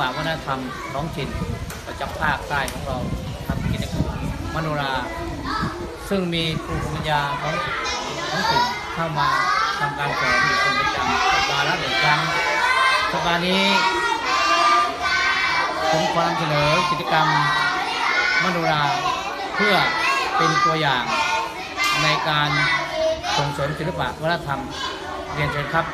วัฒนธรรมท้องถิ่นประจำภาคใต้ของเราทำกิจกรรมมโนรา ซึ่งมีครูปัญญาท้องท้องถิ่นเข้ามาทำการสอนอยู่เป็นประจำสัปดาห์ละหนึ่งครั้งสัปดาห์นี้ผมขอนำเสนอกิจกรรมมโนราเพื่อเป็นตัวอย่างในการส่งเสริมศิลปะวัฒนธรรมเรียนเชิญครับ